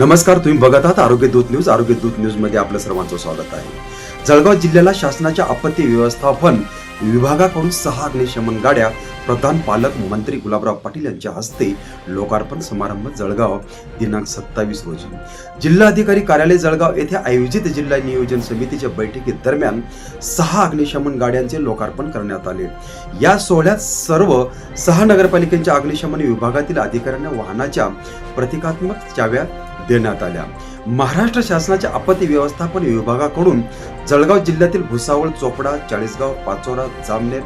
नमस्कार तुम्ही बघत आहात आरोग्य दूत न्यूज. आरोग्य दूत न्यूजमध्ये आपलं सर्वांचं स्वागत आहे. जळगाव जिल्ह्याला शासनाच्या आपत्ती व्यवस्थापन विभागाकडून सहा अग्निशमन गाड्या प्रधान पालक मंत्री गुलाबराव पाटील यांच्या हस्ते लोकार्पण समारंभ जळगाव दिनांक सत्तावीस रोजी. जिल्हाधिकारी कार्यालय जळगाव येथे आयोजित जिल्हा नियोजन समितीच्या बैठकीत दरम्यान सहा अग्निशमन गाड्यांचे लोकार्पण करण्यात आले. या सोहळ्यात सर्व सहा नगरपालिकेच्या अग्निशमन विभागातील अधिकाऱ्यांना वाहनाच्या प्रतिकात्मक चाव्या देण्यात आल्या. महाराष्ट्र शासनाच्या आपत्ती व्यवस्थापन विभागाकडून जळगाव जिल्ह्यातील भुसावळ चोपडा चाळीसगाव पाचोरा जामनेर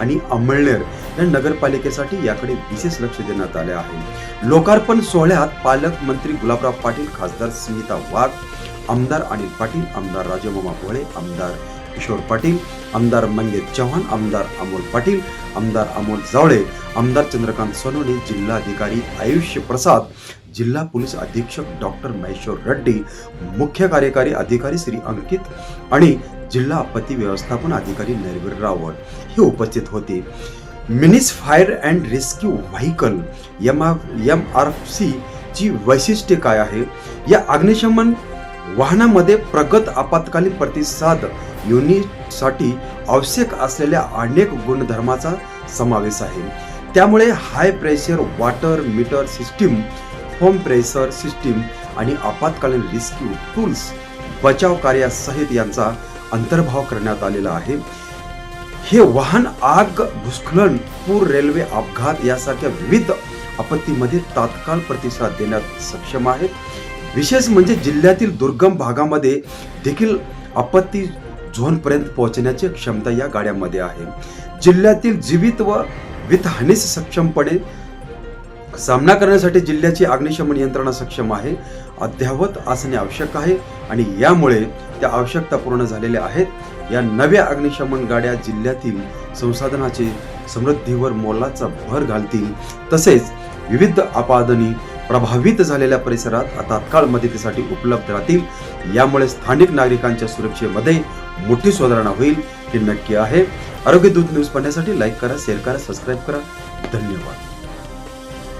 आणि अमळनेर या नगरपालिकेसाठी याकडे विशेष लक्ष देण्यात आले आहे. लोकार्पण सोहळ्यात पालकमंत्री गुलाबराव पाटील खासदार स्मिता वाघ आमदार अनिल पाटील आमदार राजमामा भोळे आमदार किशोर पाटील आमदार मंगेश चव्हाण आमदार अमोल पाटील आमदार अमोल जावळे आमदार चंद्रकांत सोनवणे जिल्हाधिकारी आयुष्य प्रसाद जिल्हा पोलीस अधीक्षक डॉक्टर महेश्वर रेड्डी मुख्य कार्यकारी अधिकारी श्री अंकित आणि जिल्हा आपत्ती व्यवस्थापन अधिकारी नरवीर रावत हे उपस्थित होते. Minis fire and rescue vehicle M M R C ची वैशिष्ट्ये काय आहे? या अग्निशमन वाहनामध्ये प्रगत आपत्कालीन प्रतिसाद युनिटसाठी आवश्यक असलेल्या अनेक गुणधर्माचा समावेश आहे. त्यामुळे high pressure water meter system home pressure system आणि आपत्कालीन रेस्क्यू टूल्स बचाव कार्यासहित यांचा अंतर्भाव करण्यात आलेला आहे. हे वाहन आग भूस्खलन पूर रेल्वे अपघात यासारख्या विविध आपत्तीमध्ये तात्काळ प्रतिसाद देण्यात सक्षम आहेत. विशेष म्हणजे जिल्ह्यातील दुर्गम भागामध्ये देखील आपत्ती झोनपर्यंत पोहोचण्याची क्षमता या गाड्यांमध्ये आहे. जिल्ह्यातील जीवित व वितहानीस सक्षमपणे सामना करण्यासाठी जिल्ह्याची अग्निशमन यंत्रणा सक्षम आहे. अद्ययावत असणे आवश्यक आहे आणि यामुळे त्या आवश्यकता पूर्ण झालेल्या आहेत. या नव्या अग्निशमन गाड्या जिल्ह्यातील संसाधनाचे समृद्धीवर मोलाचा भर घालतील. तसेच विविध आपादनी प्रभावित झालेल्या परिसरात तात्काळ मदतीसाठी उपलब्ध राहतील. यामुळे स्थानिक नागरिकांच्या सुरक्षेमध्ये मोठी सुधारणा होईल हे नक्की आहे. आरोग्य दूत न्यूज पाहण्यासाठी लाईक करा शेअर करा सबस्क्राईब करा. धन्यवाद.